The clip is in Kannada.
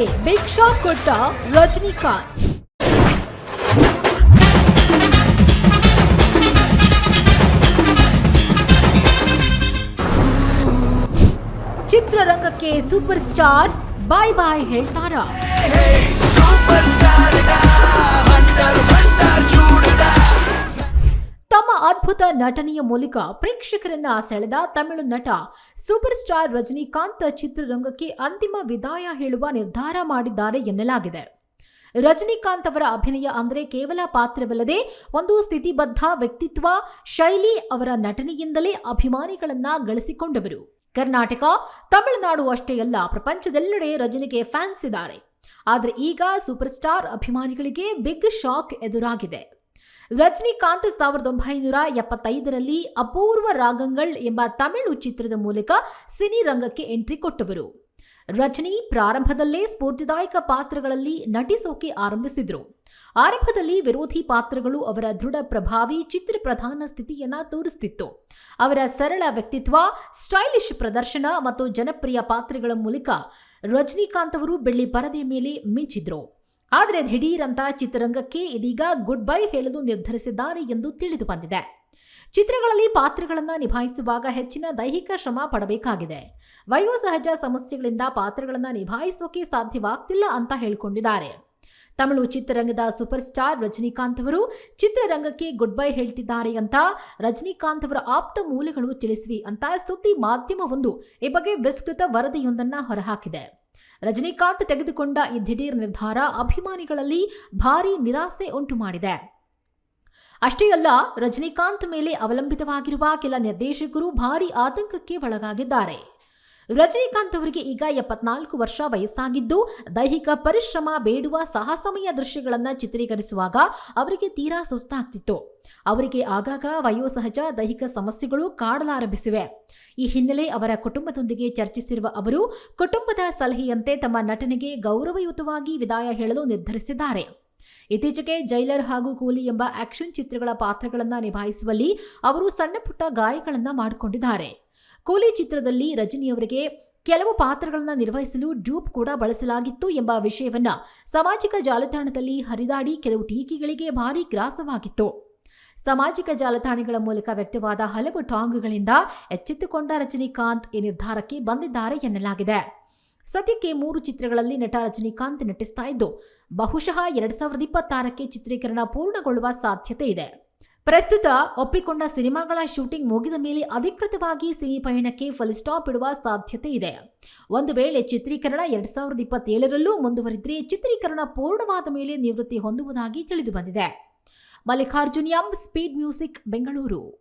ಚಿತ್ರರಂಗಕ್ಕೆ ಬಿಗ್ ಶಾಕ್ ಕೊಟ್ಟ ರಜನಿಕಾಂತ್ ಚಿತ್ರರಂಗಕ್ಕೆ ಸೂಪರ್ ಸ್ಟಾರ್ ಬಾಯ್ ಬಾಯ್ ಹೇಳ್ತಾರಾ ಅದ್ಭುತ ನಟನೆಯ ಮೂಲಕ ಪ್ರೇಕ್ಷಕರನ್ನ ಸೆಳೆದ ತಮಿಳು ನಟ ಸೂಪರ್ ಸ್ಟಾರ್ ರಜನಿಕಾಂತ್ ಚಿತ್ರರಂಗಕ್ಕೆ ಅಂತಿಮ ವಿದಾಯ ಹೇಳುವ ನಿರ್ಧಾರ ಮಾಡಿದ್ದಾರೆ ಎನ್ನಲಾಗಿದೆ. ರಜನಿಕಾಂತ್ ಅವರ ಅಭಿನಯ ಅಂದರೆ ಕೇವಲ ಪಾತ್ರವಲ್ಲದೆ ಒಂದು ಸ್ಥಿತಿಬದ್ಧ ವ್ಯಕ್ತಿತ್ವ, ಶೈಲಿ, ಅವರ ನಟನೆಯಿಂದಲೇ ಅಭಿಮಾನಿಗಳನ್ನ ಗಳಿಸಿಕೊಂಡವರು. ಕರ್ನಾಟಕ, ತಮಿಳುನಾಡು ಅಷ್ಟೇ ಅಲ್ಲ, ಪ್ರಪಂಚದೆಲ್ಲೆಡೆ ರಜನಿಗೆ ಫ್ಯಾನ್ಸ್ ಇದ್ದಾರೆ. ಆದರೆ ಈಗ ಸೂಪರ್ ಸ್ಟಾರ್ ಅಭಿಮಾನಿಗಳಿಗೆ ಬಿಗ್ ಶಾಕ್ ಎದುರಾಗಿದೆ. ರಜನಿಕಾಂತ್ ಸಾವಿರದ ಒಂಬೈನೂರ ಎಪ್ಪತ್ತೈದರಲ್ಲಿ ಅಪೂರ್ವ ರಾಗಂಗಳ್ ಎಂಬ ತಮಿಳು ಚಿತ್ರದ ಮೂಲಕ ಸಿನಿ ರಂಗಕ್ಕೆ ಎಂಟ್ರಿ ಕೊಟ್ಟವರು. ರಜನಿ ಪ್ರಾರಂಭದಲ್ಲೇ ಸ್ಫೂರ್ತಿದಾಯಕ ಪಾತ್ರಗಳಲ್ಲಿ ನಟಿಸೋಕೆ ಆರಂಭಿಸಿದ್ರು. ಆರಂಭದಲ್ಲಿ ವಿರೋಧಿ ಪಾತ್ರಗಳು ಅವರ ದೃಢ ಪ್ರಭಾವಿ ಚಿತ್ರ ಪ್ರಧಾನ ಸ್ಥಿತಿಯನ್ನ ತೋರಿಸುತ್ತಿತ್ತು ಅವರ ಸರಳ ವ್ಯಕ್ತಿತ್ವ, ಸ್ಟೈಲಿಶ್ ಪ್ರದರ್ಶನ ಮತ್ತು ಜನಪ್ರಿಯ ಪಾತ್ರಗಳ ಮೂಲಕ ರಜನಿಕಾಂತ್ ಅವರು ಬೆಳ್ಳಿ ಪರದೆ ಮೇಲೆ ಮಿಂಚಿದ್ರು. ಆದರೆ ದಿಢೀರ್ ಅಂತ ಚಿತ್ರರಂಗಕ್ಕೆ ಇದೀಗ ಗುಡ್ ಬೈ ಹೇಳಲು ನಿರ್ಧರಿಸಿದ್ದಾರೆ ಎಂದು ತಿಳಿದು ಬಂದಿದೆ. ಚಿತ್ರಗಳಲ್ಲಿ ಪಾತ್ರಗಳನ್ನು ನಿಭಾಯಿಸುವಾಗ ಹೆಚ್ಚಿನ ದೈಹಿಕ ಶ್ರಮ ಪಡಬೇಕಾಗಿದೆ. ವಯೋಸಹಜ ಸಮಸ್ಯೆಗಳಿಂದ ಪಾತ್ರಗಳನ್ನು ನಿಭಾಯಿಸೋಕೆ ಸಾಧ್ಯವಾಗ್ತಿಲ್ಲ ಅಂತ ಹೇಳಿಕೊಂಡಿದ್ದಾರೆ. ತಮಿಳು ಚಿತ್ರರಂಗದ ಸೂಪರ್ ಸ್ಟಾರ್ ರಜನಿಕಾಂತ್ ಅವರು ಚಿತ್ರರಂಗಕ್ಕೆ ಗುಡ್ ಬೈ ಹೇಳ್ತಿದ್ದಾರೆ ಅಂತ ರಜನಿಕಾಂತ್ ಅವರ ಆಪ್ತ ಮೂಲಗಳು ತಿಳಿಸಿವೆ ಅಂತ ಸುದ್ದಿ ಮಾಧ್ಯಮವೊಂದು ಈ ಬಗ್ಗೆ ವಿಸ್ತೃತ ವರದಿಯೊಂದನ್ನು ಹೊರಹಾಕಿದೆ. ರಜನಿಕಾಂತ್ ತೆಗೆದುಕೊಂಡ ಈ ದಿಢೀರ್ ನಿರ್ಧಾರ ಅಭಿಮಾನಿಗಳಲ್ಲಿ ಭಾರೀ ನಿರಾಸೆ ಉಂಟು ಮಾಡಿದೆ. ಅಷ್ಟೇ ಅಲ್ಲ, ರಜನಿಕಾಂತ್ ಮೇಲೆ ಅವಲಂಬಿತವಾಗಿರುವ ಕೆಲ ನಿರ್ದೇಶಕರು ಭಾರೀ ಆತಂಕಕ್ಕೆ ಒಳಗಾಗಿದ್ದಾರೆ. ರಜನಿಕಾಂತ್ ಅವರಿಗೆ ಈಗ ಎಪ್ಪತ್ನಾಲ್ಕು ವರ್ಷ ವಯಸ್ಸಾಗಿದ್ದು, ದೈಹಿಕ ಪರಿಶ್ರಮ, ಬೇಡುವ ಸಾಹಸಮಯ ದೃಶ್ಯಗಳನ್ನು ಚಿತ್ರೀಕರಿಸುವಾಗ ಅವರಿಗೆ ತೀರಾ ಸುಸ್ತಾಗ್ತಿತ್ತು. ಅವರಿಗೆ ಆಗಾಗ ವಯೋಸಹಜ ದೈಹಿಕ ಸಮಸ್ಯೆಗಳು ಕಾಡಲಾರಂಭಿಸಿವೆ. ಈ ಹಿನ್ನೆಲೆ ಅವರ ಕುಟುಂಬದೊಂದಿಗೆ ಚರ್ಚಿಸಿರುವ ಅವರು, ಕುಟುಂಬದ ಸಲಹೆಯಂತೆ ತಮ್ಮ ನಟನೆಗೆ ಗೌರವಯುತವಾಗಿ ವಿದಾಯ ಹೇಳಲು ನಿರ್ಧರಿಸಿದ್ದಾರೆ. ಇತ್ತೀಚೆಗೆ ಜೈಲರ್ ಹಾಗೂ ಕೂಲಿ ಎಂಬ ಆಕ್ಷನ್ ಚಿತ್ರಗಳ ಪಾತ್ರಗಳನ್ನು ನಿಭಾಯಿಸುವಲ್ಲಿ ಅವರು ಸಣ್ಣ ಪುಟ್ಟ ಗಾಯಗಳನ್ನು ಮಾಡಿಕೊಂಡಿದ್ದಾರೆ. ಕೂಲಿ ಚಿತ್ರದಲ್ಲಿ ರಜನಿಯವರಿಗೆ ಕೆಲವು ಪಾತ್ರಗಳನ್ನು ನಿರ್ವಹಿಸಲು ಡ್ಯೂಪ್ ಕೂಡ ಬಳಸಲಾಗಿತ್ತು ಎಂಬ ವಿಷಯವನ್ನ ಸಾಮಾಜಿಕ ಜಾಲತಾಣದಲ್ಲಿ ಹರಿದಾಡಿ ಕೆಲವು ಟೀಕೆಗಳಿಗೆ ಭಾರೀ ಗ್ರಾಸವಾಗಿತ್ತು. ಸಾಮಾಜಿಕ ಜಾಲತಾಣಗಳ ಮೂಲಕ ವ್ಯಕ್ತವಾದ ಹಲವು ಟಾಂಗ್ಗಳಿಂದ ಎಚ್ಚೆತ್ತುಕೊಂಡ ರಜನಿಕಾಂತ್ ಈ ನಿರ್ಧಾರಕ್ಕೆ ಬಂದಿದ್ದಾರೆ ಎನ್ನಲಾಗಿದೆ. ಸದ್ಯಕ್ಕೆ ಮೂರು ಚಿತ್ರಗಳಲ್ಲಿ ನಟ ರಜನಿಕಾಂತ್ ನಟಿಸ್ತಾ ಇದ್ದು, ಬಹುಶಃ ಎರಡ್ ಸಾವಿರದ ಇಪ್ಪತ್ತಾರಕ್ಕೆ ಚಿತ್ರೀಕರಣ ಪೂರ್ಣಗೊಳ್ಳುವ ಸಾಧ್ಯತೆ ಇದೆ. ಪ್ರಸ್ತುತ ಒಪ್ಪಿಕೊಂಡ ಸಿನಿಮಾಗಳ ಶೂಟಿಂಗ್ ಮುಗಿದ ಮೇಲೆ ಅಧಿಕೃತವಾಗಿ ಸಿನಿ ಪಯಣಕ್ಕೆ ಫುಲ್ ಸ್ಟಾಪ್ ಇಡುವ ಸಾಧ್ಯತೆ ಇದೆ. ಒಂದು ವೇಳೆ ಚಿತ್ರೀಕರಣ ಎರಡ್ ಸಾವಿರದ ಇಪ್ಪತ್ತೇಳರಲ್ಲೂ ಮುಂದುವರಿದ್ರೆ ಚಿತ್ರೀಕರಣ ಪೂರ್ಣವಾದ ಮೇಲೆ ನಿವೃತ್ತಿ ಹೊಂದುವುದಾಗಿ ತಿಳಿದುಬಂದಿದೆ. Mallikarjun M speed music Bengaluru